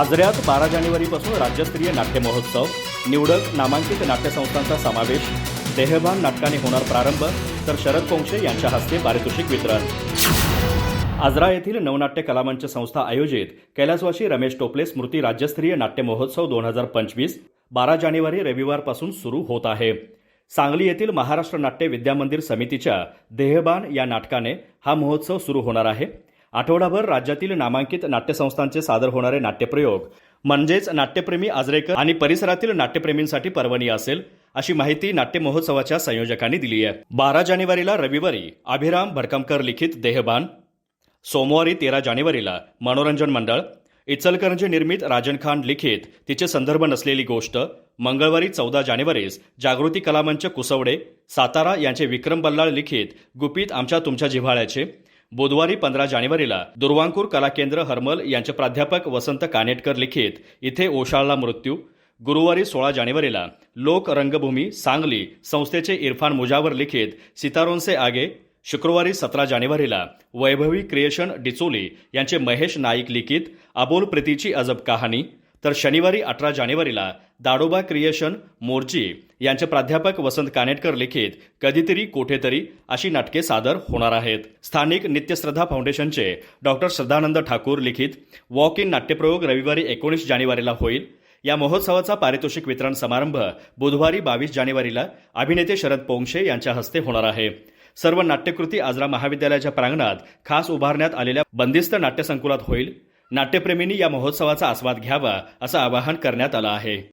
आजऱ्यात बारा जानेवारीपासून राज्यस्तरीय नाट्य महोत्सव निवडक नामांकित नाट्यसंस्थांचा समावेश देहभान नाटकाने होणार प्रारंभ तर शरद पोंक्षे यांच्या हस्ते पारितोषिक वितरण. आजरा येथील नवनाट्य कलामंच संस्था आयोजित कैलासवासी रमेश टोपले स्मृती राज्यस्तरीय नाट्य महोत्सव दोन हजार पंचवीस बारा जानेवारी रविवारपासून सुरू होत आहे. सांगली येथील महाराष्ट्र नाट्य विद्यामंदिर समितीच्या देहबान या नाटकाने हा महोत्सव सुरू होणार आहे. आठवडाभर राज्यातील नामांकित नाट्यसंस्थांचे सादर होणारे नाट्यप्रयोग म्हणजेच नाट्यप्रेमी आजरेकर आणि परिसरातील नाट्यप्रेमींसाठी पर्वणी असेल अशी माहिती नाट्य महोत्सवाच्या संयोजकांनी दिली आहे. बारा जानेवारीला रविवारी अभिराम भडकमकर लिखित देहबान सोमवारी तेरा जानेवारीला मनोरंजन मंडळ इचलकरंजी निर्मित राजन खान लिखित तिचे संदर्भ नसलेली गोष्ट मंगळवारी चौदा जानेवारीस जागृती कलामंच कुसवडे सातारा यांचे विक्रम बल्लाळ लिखित गुपित आमच्या तुमच्या जिव्हाळ्याचे बुधवारी पंधरा जानेवारीला दुर्वांकूर कला केंद्र हरमल यांचे प्राध्यापक वसंत कानेटकर लिखित इथे ओशाळला मृत्यू. गुरुवारी सोळा जानेवारीला लोक रंगभूमी सांगली संस्थेचे इरफान मुजावर लिखित सितारोंसे आगे. शुक्रवारी सतरा जानेवारीला वैभवी क्रिएशन डिचोली यांचे महेश नाईक लिखित अबोल प्रीतीची अजब कहाणी. तर शनिवारी अठरा जानेवारीला दाडोबा क्रिएशन मोर्ची यांचे प्राध्यापक वसंत कानेटकर लिखित कधीतरी कोठेतरी अशी नाटके सादर होणार आहेत. स्थानिक नित्यश्रद्धा फाउंडेशनचे डॉक्टर श्रद्धानंद ठाकूर लिखित वॉक इन नाट्यप्रयोग रविवारी एकोणीस जानेवारीला होईल. या महोत्सवाचा पारितोषिक वितरण समारंभ बुधवारी बावीस जानेवारीला अभिनेते शरद पोंगशे यांच्या हस्ते होणार आहे. सर्व नाट्यकृती आजरा महाविद्यालयाच्या प्रांगणात खास उभारण्यात आलेल्या बंदिस्त नाट्यसंकुलात होईल. नाट्यप्रेमींनी या महोत्सवाचा आस्वाद घ्यावा असं आवाहन करण्यात आलं आहे.